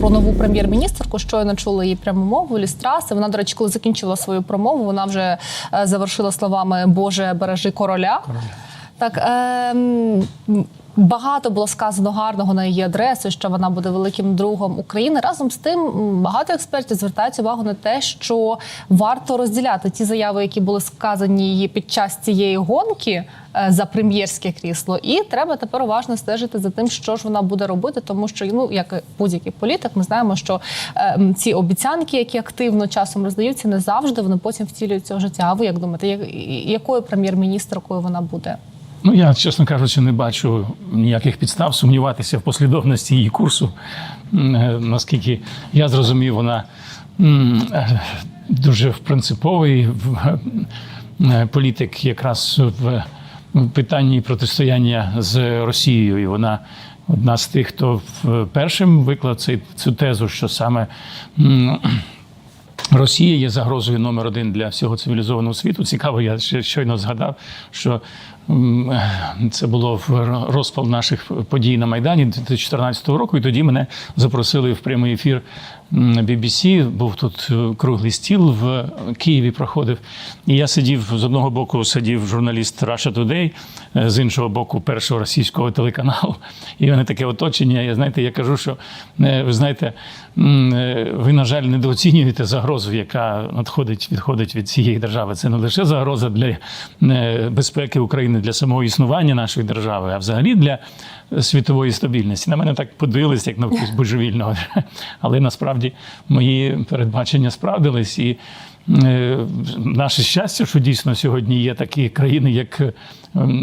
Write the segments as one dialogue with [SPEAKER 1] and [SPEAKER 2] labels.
[SPEAKER 1] про нову прем'єр-міністрку. Щойно чули її пряму мову Лістраси. Вона, до речі, коли закінчила свою промову, вона вже е, завершила словами Боже, бережи короля. Так ем, багато було сказано гарного на її адресу, що вона буде великим другом України. Разом з тим, багато експертів звертають увагу на те, що варто розділяти ті заяви, які були сказані її під час цієї гонки е, за прем'єрське крісло, і треба тепер уважно стежити за тим, що ж вона буде робити, тому що ну як будь-який політик, ми знаємо, що е, ці обіцянки, які активно часом роздаються, не завжди вони потім втілюються в життя. А ви як думаєте, як- якою прем'єр-міністркою вона буде?
[SPEAKER 2] Ну, я, чесно кажучи, не бачу ніяких підстав сумніватися в послідовності її курсу. Е, Наскільки я зрозумів, вона е, дуже принциповий е, політик якраз в питанні протистояння з Росією. І вона одна з тих, хто першим виклав цю тезу, що саме. Росія є загрозою номер один для всього цивілізованого світу. Цікаво, я ще щойно згадав, що це було в розпал наших подій на Майдані 2014 року. І тоді мене запросили в прямий ефір BBC. Був тут е, круглий стіл в Києві. Проходив. І я сидів з одного боку, сидів журналіст Russia Today, е, з іншого боку, першого російського телеканалу. І в мене таке оточення. Я знаєте, я кажу, що е, ви знаєте, ви, на жаль, недооцінюєте загрозу, яка надходить, відходить від цієї держави. Це не лише загроза для безпеки України, для самого існування нашої держави, а взагалі для світової стабільності. На мене так подивились, як на когось божевільного. Але насправді мої передбачення справдились. І наше щастя, що дійсно сьогодні є такі країни, як е,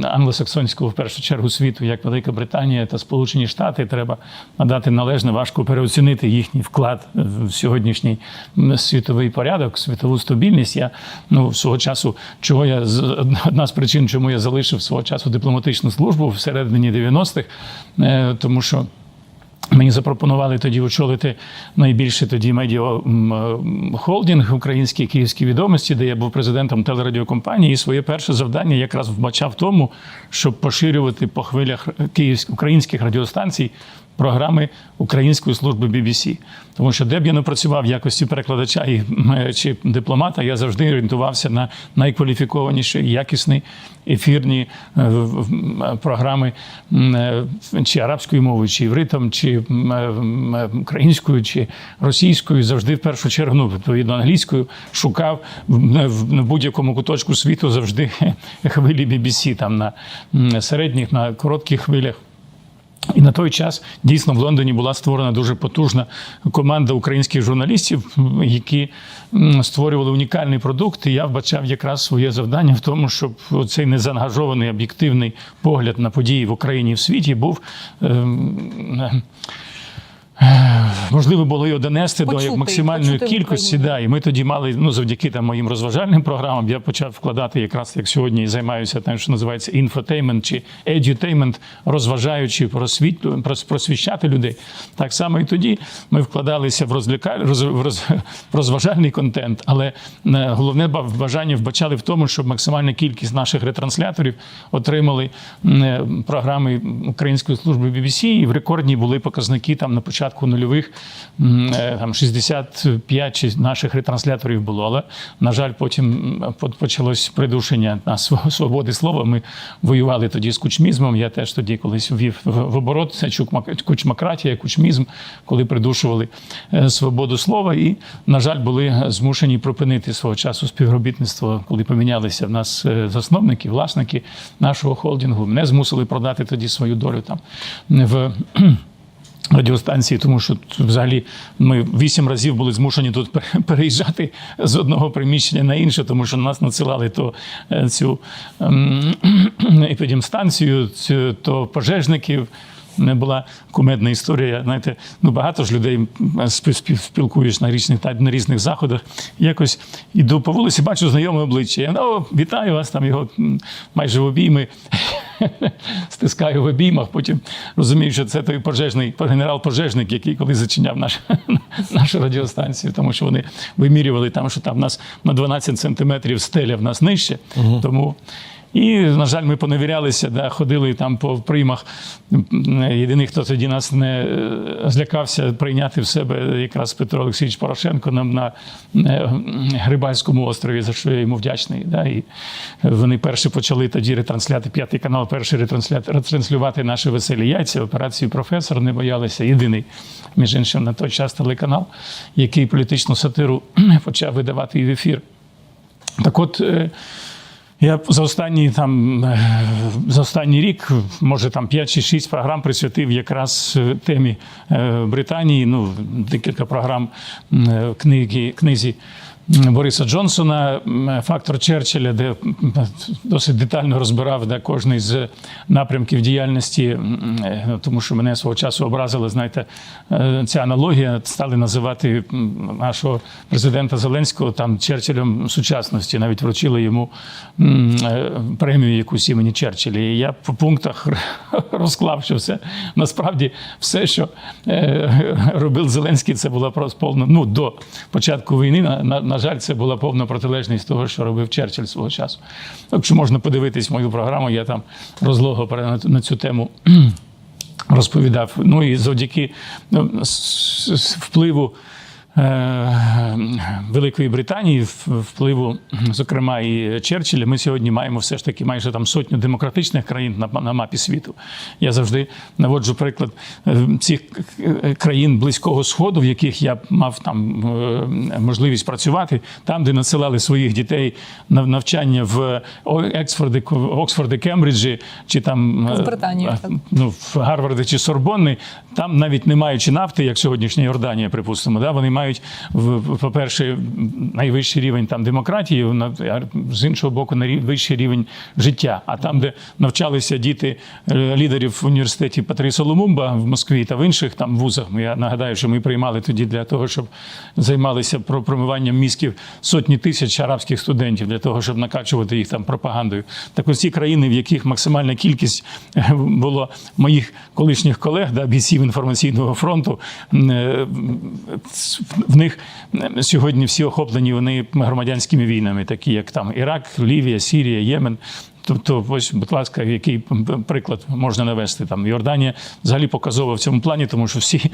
[SPEAKER 2] англосаксонського в першу чергу світу, як Велика Британія та Сполучені Штати, треба надати належне, важко переоцінити їхній вклад в сьогоднішній світовий порядок, світову стабільність. Я ну свого часу, чого я одна з причин, чому я залишив свого часу дипломатичну службу всередині 90-х, е, тому що. Мені запропонували тоді очолити найбільший тоді медіахолдинг українські київські відомості, де я був президентом телерадіокомпанії. І своє перше завдання якраз вбачав в тому, щоб поширювати по хвилях київських українських радіостанцій програми Української служби BBC. Тому що де б я не працював в якості перекладача і, чи дипломата, я завжди орієнтувався на найкваліфікованіші і якісні ефірні е, в- програми е, чи арабською мовою, чи івритом, чи е, українською, чи російською. Завжди в першу чергу, ну, відповідно, англійською шукав в будь-якому куточку світу завжди хвилі BBC, там на середніх, на коротких хвилях. І на той час дійсно в Лондоні була створена дуже потужна команда українських журналістів, які створювали унікальний продукт. І я вбачав якраз своє завдання в тому, щоб цей незаангажований об'єктивний погляд на події в Україні і в світі був. е, Можливо, було його донести
[SPEAKER 1] Почути,
[SPEAKER 2] до максимальної кількості. Да, і ми тоді мали, ну завдяки там моїм розважальним програмам, я почав вкладати якраз як сьогодні займаюся тим, що називається інфотеймент чи едютеймент, розважаючи просвітлю, прос- просвіщати людей. Так само і тоді ми вкладалися в розляка... роз... роз... розважальний контент, але е, головне ба- бажання вбачали в тому, щоб максимальна кількість наших ретрансляторів отримали е, програми Української служби BBC, і в рекордні були показники там на початку нульових там 65 чи наших ретрансляторів було. Але на жаль, потім почалось придушення свободи слова. Ми воювали тоді з кучмізмом. Я теж тоді колись ввів в оборот це кучмакратія, кучмізм, коли придушували е, свободу слова. І, на жаль, були змушені припинити свого часу співробітництво, коли помінялися в нас е, засновники, власники нашого холдингу. Мене змусили продати тоді свою долю там в. Радіостанції, тому що взагалі ми вісім разів були змушені тут переїжджати з одного приміщення на інше, тому що нас надсилали то е, цю ем, епідемстанцію, то пожежників. Не була кумедна історія. Знаєте, ну багато ж людей спілкуєш на різних та на різних заходах. Якось іду по вулиці, бачу знайоме обличчя. Я ну, вітаю вас там його майже в обійми. Стискаю в обіймах. Потім розумію, що це той пожежний генерал-пожежник, який колись зачиняв наш, нашу радіостанцію, тому що вони вимірювали там, що там в нас на 12 сантиметрів стеля в нас нижче. Тому І, на жаль, ми поневірялися, да, ходили там по приймах. Єдиний, хто тоді нас не е, злякався прийняти в себе якраз Петро Олексійович Порошенко на, на е, Грибальському острові, за що я йому вдячний. Да, і вони перші почали тоді ретрансляти, п'ятий канал, перший ретранслювати наші веселі яйця, операцію професор не боялися. Єдиний, між іншим, на той час телеканал, який політичну сатиру почав видавати і в ефір. Так от. Я за останній там е, за останній рік, може там 5 чи 6 програм присвятив якраз е, темі е, Британії. Ну, декілька програм книги, книзі Бориса Джонсона, Фактор Черчилля, де досить детально розбирав да, кожний з напрямків діяльності, е, тому що мене свого часу образила, знаєте, е, ця аналогія. Стали називати нашого президента Зеленського там Черчиллем сучасності. Навіть вручили йому е, премію якусь імені Черчилля. І я по пунктах розклав, що все насправді все, що робив Зеленський, це була просто повна. Ну до початку війни. На, на, жаль, це була повна протилежність того, що робив Черчилль свого часу. Якщо можна подивитись мою програму, я там розлого на, цю тему розповідав. Ну і завдяки ну, впливу. Е, Великої Британії, впливу, зокрема, і Черчилля, ми сьогодні маємо все ж таки майже там сотню демократичних країн на, на мапі світу. Я завжди наводжу приклад е, цих е, країн Близького Сходу, в яких я мав там можливість працювати, там, де надсилали своїх дітей на навчання в Оксфорді, Оксфорді, Кембриджі, чи там
[SPEAKER 1] В Британії,
[SPEAKER 2] ну, в Гарварді чи Сорбонни, там навіть не маючи нафти, як сьогоднішня Йорданія, припустимо, да, вони мають, в- по-перше, найвищий рівень там демократії, на- а з іншого боку, найвищий рівень життя. А там, де навчалися діти е, лідерів в університеті Патрісо Лумумба в Москві та в інших там вузах, я нагадаю, що ми приймали тоді для того, щоб займалися про- промиванням мізків сотні тисяч арабських студентів для того, щоб накачувати їх там пропагандою. Так ось ці країни, в яких максимальна кількість е, було моїх колишніх колег, да, бійців інформаційного фронту, е, в них сьогодні всі охоплені вони громадянськими війнами, такі як там Ірак, Лівія, Сірія, Ємен. Тобто, ось, будь ласка, який приклад можна навести там Йорданія взагалі показова в цьому плані, тому що всі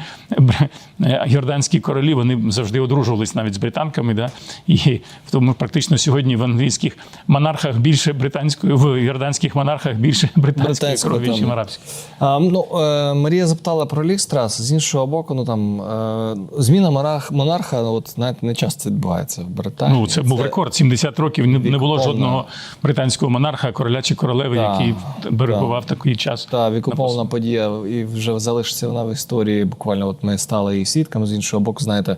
[SPEAKER 2] йорданські королі вони завжди одружувались навіть з британками. Да? І в тому практично сьогодні в англійських монархах більше британської, в йорданських монархах більше британської крові, ніж арабської.
[SPEAKER 3] А, ну, е, Марія запитала про Лікстрас. З іншого боку, ну там е, зміна монарх, монарха, ну, от знаєте, не часто відбувається в Британії.
[SPEAKER 2] Ну, це був рекорд. 70 років не, не було жодного британського монарха, короля чи королеви,
[SPEAKER 3] Так,
[SPEAKER 2] який берегував такий час.
[SPEAKER 3] Та вікоповна подія, і вже залишиться вона в історії. Буквально от ми стали її свідками. З іншого боку, знаєте,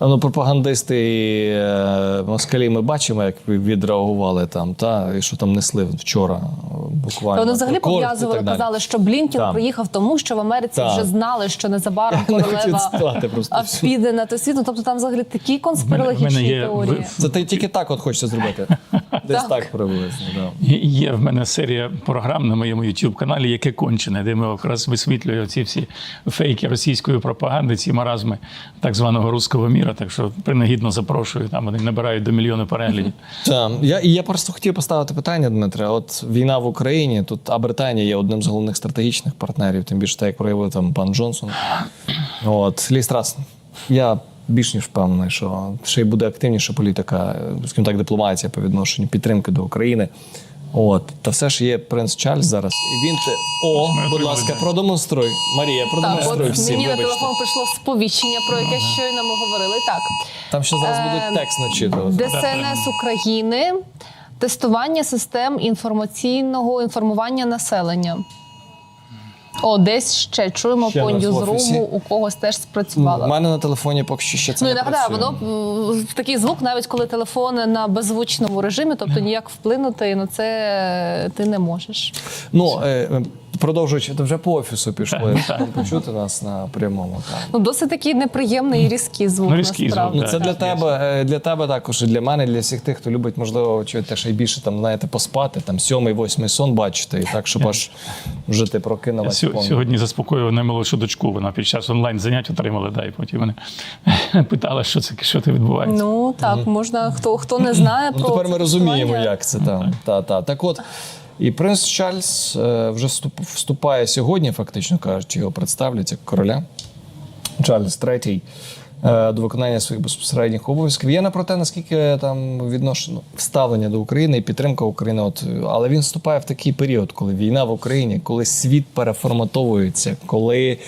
[SPEAKER 3] ну, пропагандисти і е, москалі ми бачимо, як відреагували там, та, і що там несли вчора. Буквально.
[SPEAKER 1] Вони взагалі
[SPEAKER 3] Рекорд
[SPEAKER 1] пов'язували, казали, що Блінкін
[SPEAKER 3] Так.
[SPEAKER 1] приїхав тому, що в Америці
[SPEAKER 3] Так.
[SPEAKER 1] вже знали, що незабаром
[SPEAKER 3] Я
[SPEAKER 1] королева
[SPEAKER 3] цитувати просто
[SPEAKER 1] піде на той світ. Ну, Тобто там взагалі такі
[SPEAKER 2] В мене
[SPEAKER 1] конспірологічні
[SPEAKER 2] є
[SPEAKER 1] теорії.
[SPEAKER 2] в-
[SPEAKER 3] Це ти тільки так от хочеться зробити. Десь
[SPEAKER 1] Так.
[SPEAKER 3] так приблизно. Да.
[SPEAKER 2] Є в мене серія програм на моєму youtube каналі яке кончене, де ми якраз висвітлюємо ці всі фейки російської пропаганди, ці маразми так званого руського міра. Так що принагідно запрошую. Там вони набирають до мільйона переглядів.
[SPEAKER 3] Так, я, і я просто хотів поставити питання, Дмитре. От війна в Україні, тут а Британія є одним з головних стратегічних партнерів, тим більше так, як проявив там пан Джонсон. От Лі Страс, я більш ніж впевнений, що ще й буде активніша політика, скажімо так, дипломатія по відношенню підтримки до України. От, та все ж є принц Чарльз зараз. І він те. О, будь ласка, продемонструй. Марія,
[SPEAKER 1] Так,
[SPEAKER 3] продемонструй
[SPEAKER 1] от
[SPEAKER 3] всім.
[SPEAKER 1] мені на
[SPEAKER 3] вибачте.
[SPEAKER 1] телефон прийшло сповіщення, про яке щойно ми говорили. Так,
[SPEAKER 3] Там ще зараз
[SPEAKER 1] Е,
[SPEAKER 3] будуть текст начитувати.
[SPEAKER 1] ДСНС України, тестування систем інформаційного інформування населення. О, десь ще чуємо
[SPEAKER 3] Ще
[SPEAKER 1] по ньюзруму, у когось теж
[SPEAKER 3] У мене на телефоні поки що ще це
[SPEAKER 1] Ну
[SPEAKER 3] не
[SPEAKER 1] нагадаю,
[SPEAKER 3] працює.
[SPEAKER 1] воно такий звук, навіть коли телефон на беззвучному режимі, тобто ніяк вплинути на це ти не можеш.
[SPEAKER 3] Ну, е, продовжуючи, то вже по офісу пішло. Якщо почути нас на прямому.
[SPEAKER 1] Ну, досить такий неприємний і різкий звук.
[SPEAKER 2] Ну, різкий
[SPEAKER 1] насправді.
[SPEAKER 2] звук,
[SPEAKER 3] Ну, це для тебе, е, для тебе також, і для мене, і для всіх тих, хто любить, можливо, чуєте, ще й більше там, знаєте, поспати, там сьомий, восьмий сон бачити, і так, щоб аж вже ти
[SPEAKER 2] Я
[SPEAKER 3] прокинулась.
[SPEAKER 2] сьо- сьогодні заспокоював наймолодшу дочку. Вона під час онлайн занять отримала, да, і потім мене питала, що це що це відбувається.
[SPEAKER 1] Ну так, можна хто хто не знає
[SPEAKER 3] Ну, тепер ми розуміємо, як це там. Та, та. Так от, і принц Чарльз е, вже вступає сьогодні, фактично кажучи, його представлять як короля. Чарльз е, до виконання своїх безпосередніх обов'язків. Я не про те, наскільки там відношено вставлення до України і підтримка України. От, е, але він вступає в такий період, коли війна в Україні, коли світ переформатовується, коли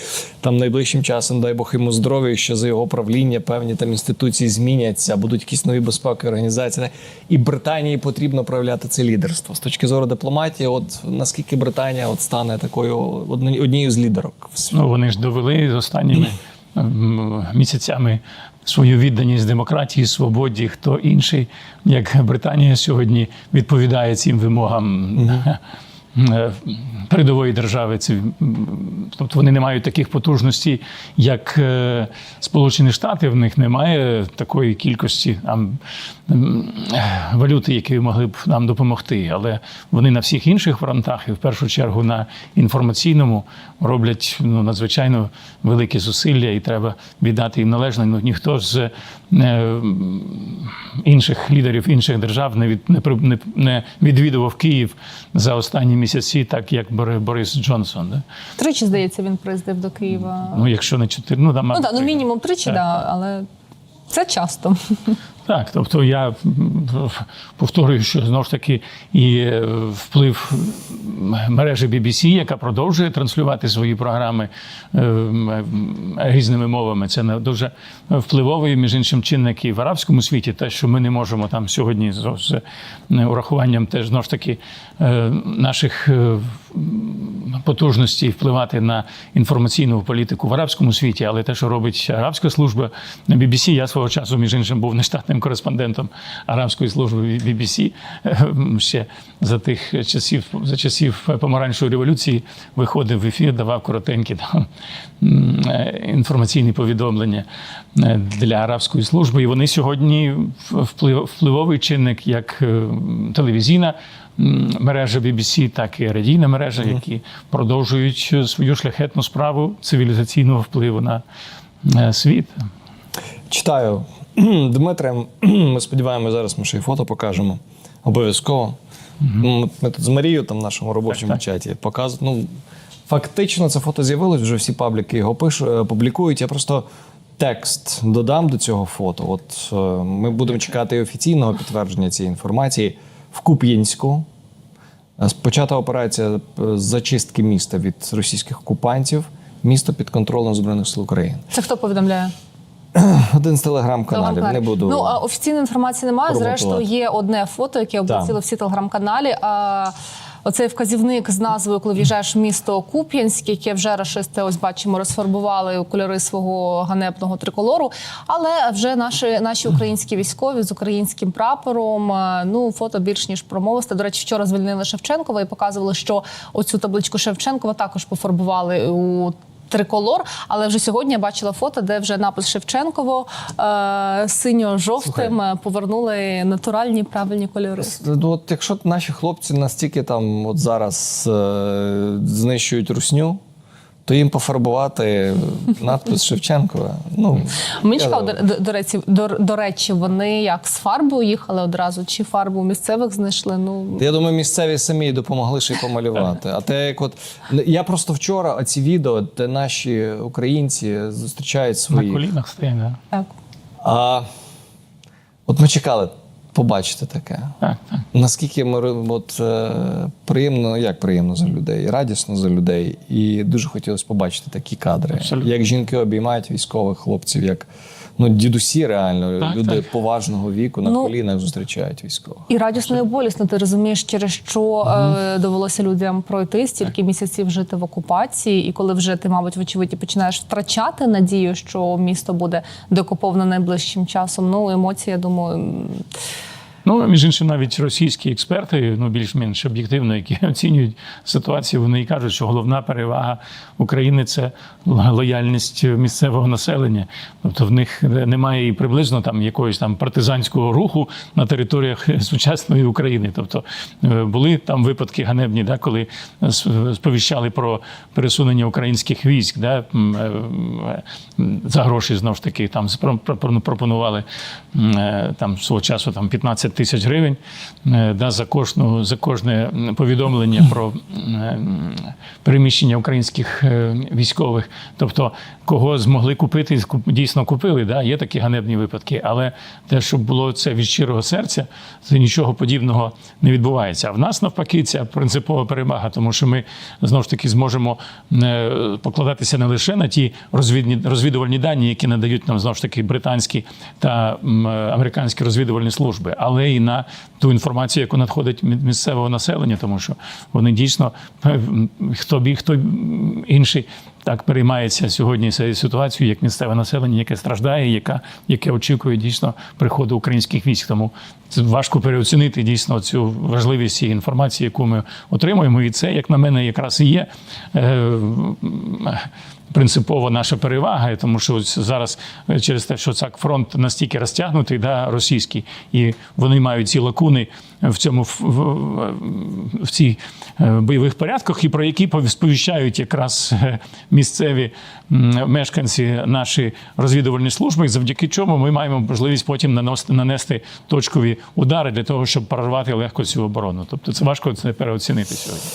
[SPEAKER 3] там найближчим часом, дай Бог йому здоров'я, що за його правління певні там інституції зміняться, будуть якісь нові безпекові організації. І Британії потрібно проявляти це лідерство з точки зору дипломатії. От наскільки Британія от стане такою одні- однією з лідерок.
[SPEAKER 2] Ну, вони ж довели з останніми місяцями свою відданість демократії, свободі. Хто інший, як Британія сьогодні відповідає цим вимогам е, передової держави. Тобто вони не мають таких потужностей, як е, Сполучені Штати. В них немає такої кількості там, валюти, які могли б нам допомогти. Але вони на всіх інших фронтах, і в першу чергу на інформаційному, роблять ну, надзвичайно великі зусилля, і треба віддати їм належне. Ну, ніхто з е, інших лідерів інших держав не, від, не, не відвідував Київ за останні місяці, так як Борис Джонсон. Да?
[SPEAKER 1] Тричі, здається, він приїздив до Києва.
[SPEAKER 2] Ну, якщо не чотири, ну, там,
[SPEAKER 1] Ну так, ну мінімум тричі,
[SPEAKER 2] Так,
[SPEAKER 1] да, але це часто.
[SPEAKER 2] Так, тобто я повторюю, що знову ж таки і е, вплив мережі BBC, яка продовжує транслювати свої програми е, м, різними мовами, це дуже впливовий, між іншим, чинник і в арабському світі. Те, що ми не можемо там сьогодні з, е, урахуванням теж знову ж таки е, наших. Потужності впливати на інформаційну політику в арабському світі, але те, що робить арабська служба BBC, я свого часу, між іншим, був нештатним кореспондентом арабської служби BBC е, ще за тих часів, за часів помаранчевої революції виходив в ефір, давав коротенькі там е, інформаційні повідомлення е, для арабської служби. І вони сьогодні вплив- впливовий чинник як е, телевізійна мережа BBC, так і радійна мережа, які продовжують е, свою шляхетну справу цивілізаційного впливу на е, світ.
[SPEAKER 3] Читаю. Дмитре, ми сподіваємося, зараз ми ще й фото покажемо. Обов'язково. М, Ми тут з Марією там в нашому робочому
[SPEAKER 2] Так, так.
[SPEAKER 3] чаті показуємо. Ну, фактично, це фото з'явилось, вже всі пабліки його пишуть, е, публікують. Я просто текст додам до цього фото. От ми будемо чекати і офіційного підтвердження цієї інформації в Куп'янську. Е, Почата операція е, з зачистки міста від російських окупантів. Місто під контролем Збройних сил України.
[SPEAKER 1] Це хто повідомляє?
[SPEAKER 3] Один з телеграм-каналів. Не буду.
[SPEAKER 1] Ну, а офіційної інформації немає. Зрештою, є одне фото, яке облетіло всі телеграм-каналі. А оцей вказівник з назвою, коли в'їжджаєш в місто Куп'янськ, яке вже рашисти, ось бачимо, розфарбували кольори свого ганебного триколору. Але вже наші, наші українські військові з українським прапором. е, Ну, фото більш ніж промовисте. До речі, вчора звільнили Шевченкова і показували, що оцю табличку Шевченкова також пофарбували у. Триколор, але вже сьогодні я бачила фото, де вже напис Шевченково е, синьо-жовтим е, повернули натуральні правильні кольори.
[SPEAKER 3] Ну, от якщо наші хлопці настільки там от зараз е, знищують русню, то їм пофарбувати надпис Шевченкова. Ну,
[SPEAKER 1] Мені цікаво, до, до, речі, до, до речі, вони як з фарбою їхали одразу, чи фарбу місцевих знайшли? Ну
[SPEAKER 3] Я думаю, місцеві самі допомогли ще й помалювати. А те, як от я просто вчора ці відео, де наші українці зустрічають
[SPEAKER 2] На колінах стоять. Да?
[SPEAKER 1] так.
[SPEAKER 3] А от ми чекали побачити таке.
[SPEAKER 2] Так, так.
[SPEAKER 3] Наскільки ми от, е, приємно, як приємно за людей, радісно за людей, і дуже хотілося побачити такі кадри,
[SPEAKER 2] Абсолютно.
[SPEAKER 3] як жінки обіймають військових хлопців, як ну дідусі реально
[SPEAKER 2] Так,
[SPEAKER 3] люди
[SPEAKER 2] так.
[SPEAKER 3] поважного віку на
[SPEAKER 1] Ну,
[SPEAKER 3] колінах зустрічають військових.
[SPEAKER 1] І радісно і болісно, ти розумієш, через що е, довелося людям пройти стільки місяців жити в окупації, і коли вже ти, мабуть, вочевидь, починаєш втрачати надію, що місто буде декуповано найближчим часом. Ну емоції, я думаю.
[SPEAKER 2] Ну, між іншим, навіть російські експерти, ну більш-менш об'єктивно, які оцінюють ситуацію, вони і кажуть, що головна перевага України це лояльність місцевого населення. Тобто в них немає і приблизно там якогось там партизанського руху на територіях сучасної України. Тобто е, були там випадки ганебні, да, коли сповіщали про пересунення українських військ, да, е, за гроші знову ж таки там пропонували е, там свого часу там 15 тисяч гривень е, да, за кожну за кожне повідомлення про переміщення українських е, військових. Тобто, кого змогли купити, дійсно купили. Да, є такі ганебні випадки, але те, щоб було це від щирого серця, це нічого подібного не відбувається. А в нас навпаки ця принципова перемага, тому що ми знову ж таки зможемо е, покладатися не лише на ті розвідні розвідувальні дані, які надають нам знову ж таки британські та американські розвідувальні служби, але і на ту інформацію, яку надходить від місцевого населення, тому що вони дійсно хто бі, хто інший так переймається сьогодні цією ситуацією, як місцеве населення, яке страждає, яка, яке очікує дійсно приходу українських військ. Тому важко переоцінити дійсно цю важливість цієї інформації, яку ми отримуємо. І це, як на мене, якраз і є. Е, Принципова наша перевага, тому що зараз е, через те, що цак фронт настільки розтягнутий, да, російський, і вони мають ці лакуни в цьому в, в, в цій е, бойових порядках, і про які пові- сповіщають якраз місцеві мешканці наші розвідувальні служби, завдяки чому ми маємо можливість потім наносити нанести точкові удари для того, щоб прорвати легко цю оборону. Тобто це важко це переоцінити сьогодні.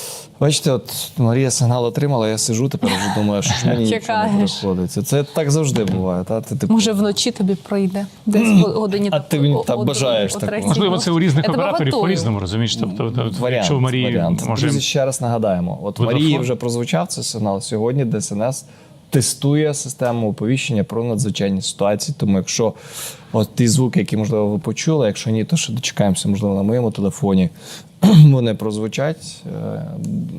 [SPEAKER 3] Бачите, от Марія сигнал отримала, я сижу тепер вже думаю, що ж мені нічого не приходиться. Це так завжди буває. Та? Ти, типу,
[SPEAKER 1] Може, вночі тобі пройде десь годині.
[SPEAKER 3] А ти мені так бажаєш
[SPEAKER 2] Можливо, це у різних
[SPEAKER 1] Я
[SPEAKER 2] операторів по-різному, розумієш? Тобто, тобто,
[SPEAKER 3] Варіант,
[SPEAKER 2] якщо у Марії
[SPEAKER 3] варіант.
[SPEAKER 2] може
[SPEAKER 3] ще раз нагадаємо: от. Марії вже прозвучав цей сигнал. Сьогодні ДСНС тестує систему оповіщення про надзвичайні ситуації. Тому якщо от ті звуки, які можливо ви почули, якщо ні, то ще дочекаємося, можливо, на моєму телефоні. Вони прозвучать. Е,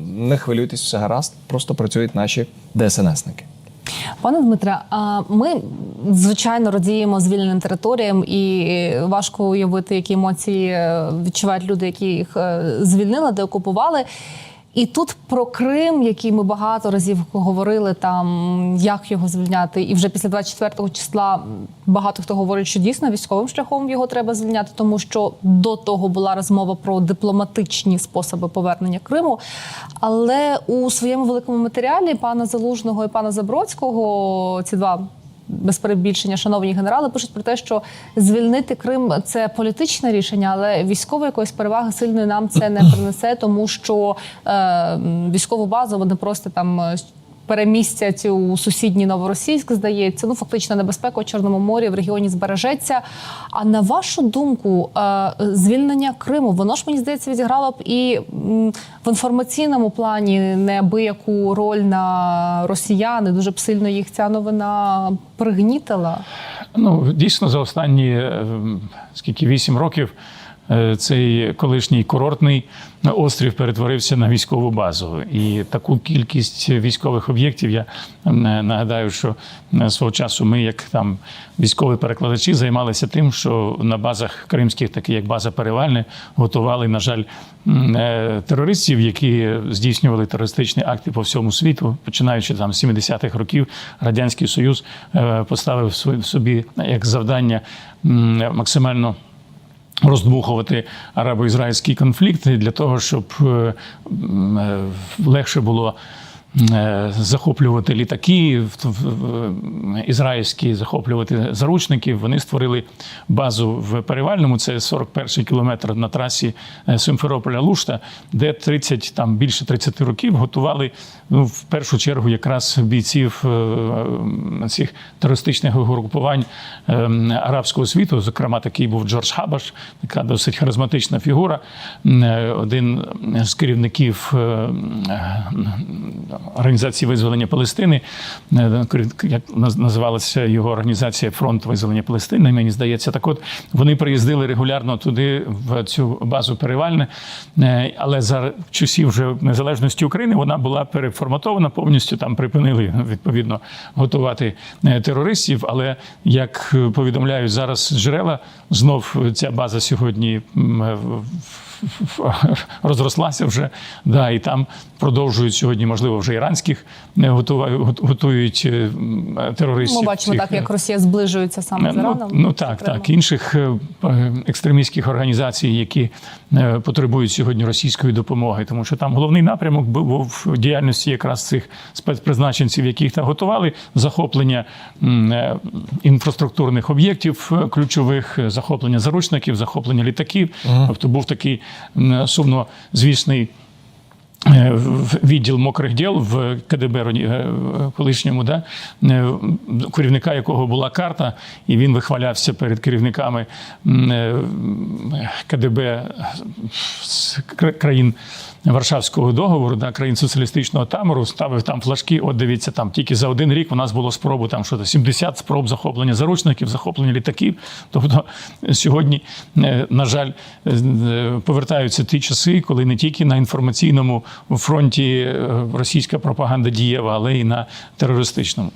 [SPEAKER 3] Не хвилюйтесь, все гаразд. Просто працюють наші ДСНСники.
[SPEAKER 1] Пане Дмитре, ми звичайно радіємо звільненим територіям, і важко уявити, які емоції е, відчувають люди, які їх е, звільнили, де окупували. І тут про Крим, який ми багато разів говорили, там як його звільняти, і вже після 24 числа багато хто говорить, що дійсно військовим шляхом його треба звільняти, тому що до того була розмова про дипломатичні способи повернення Криму. Але у своєму великому матеріалі пана Залужного і пана Забродського ці два. Без перебільшення, шановні генерали, пишуть про те, що звільнити Крим це політичне рішення, але військової якоїсь переваги сильної нам це не принесе, тому що е, військову базу вони просто там е, перемістять у сусідній Новоросійськ, здається. Ну фактично небезпека у Чорному морі в регіоні збережеться. А на вашу думку, е, звільнення Криму, воно ж мені здається відіграло б і в інформаційному плані неабияку роль на росіян. Дуже б сильно їх ця новина пригнітила.
[SPEAKER 2] Ну, дійсно, за останні е, скільки вісім років е, цей колишній курортний острів перетворився на військову базу. І таку кількість військових об'єктів я нагадаю, що свого часу ми, як там військові перекладачі, займалися тим, що на базах кримських, такі як база Перевальне, готували, на жаль, е, терористів, які здійснювали терористичні акти по всьому світу, починаючи там з 70-х років, радянський союз е, поставив собі як завдання максимально. Роздмухувати арабо-ізраїльський конфлікт для того, щоб е, е, легше було захоплювати літаки, в- ізраїльські захоплювати заручників. Вони створили базу в Перевальному, це 41-й кілометр на трасі е, Симферополя-Лушта, де 30, там більше 30 років готували ну, в першу чергу якраз бійців е, цих терористичних угрупувань е, арабського світу. Зокрема, такий був Джордж Хабаш, така досить харизматична фігура, е, один з керівників е, організації визволення Палестини, е, як наз- називалася його організація Фронт визволення Палестини. Мені здається, так от вони приїздили регулярно туди, в цю базу Перевальне, Е, але за часів вже незалежності України вона була переформатована повністю. Там припинили відповідно готувати е, терористів. Але як повідомляють зараз джерела, знов ця база сьогодні розрослася вже. Да, і там продовжують сьогодні, можливо, вже іранських е, готують е, терористів.
[SPEAKER 1] Ми бачимо
[SPEAKER 2] цих,
[SPEAKER 1] так, як Росія зближується саме з
[SPEAKER 2] Ну,
[SPEAKER 1] Іраном.
[SPEAKER 2] ну так, так. Інших е, е, екстремістських організацій, які е, потребують сьогодні російської допомоги, тому що там головний напрямок був в діяльності якраз цих спецпризначенців, яких там готували захоплення е, інфраструктурних об'єктів е, ключових, е, захоплення заручників, захоплення літаків. Тобто був такий сумно звісний. е, в- відділ мокрих діл в КДБ е, колишньому, да, е, керівника якого була карта, і він вихвалявся перед керівниками е, КДБ країн Варшавського договору, да, країн соціалістичного тамору, ставив там флажки. От дивіться, там тільки за один рік у нас було спробу там що то 70 спроб захоплення заручників, захоплення літаків. Тобто сьогодні, е, на жаль, е, е, повертаються ті часи, коли не тільки на інформаційному фронті е, російська пропаганда дієва, але й на терористичному.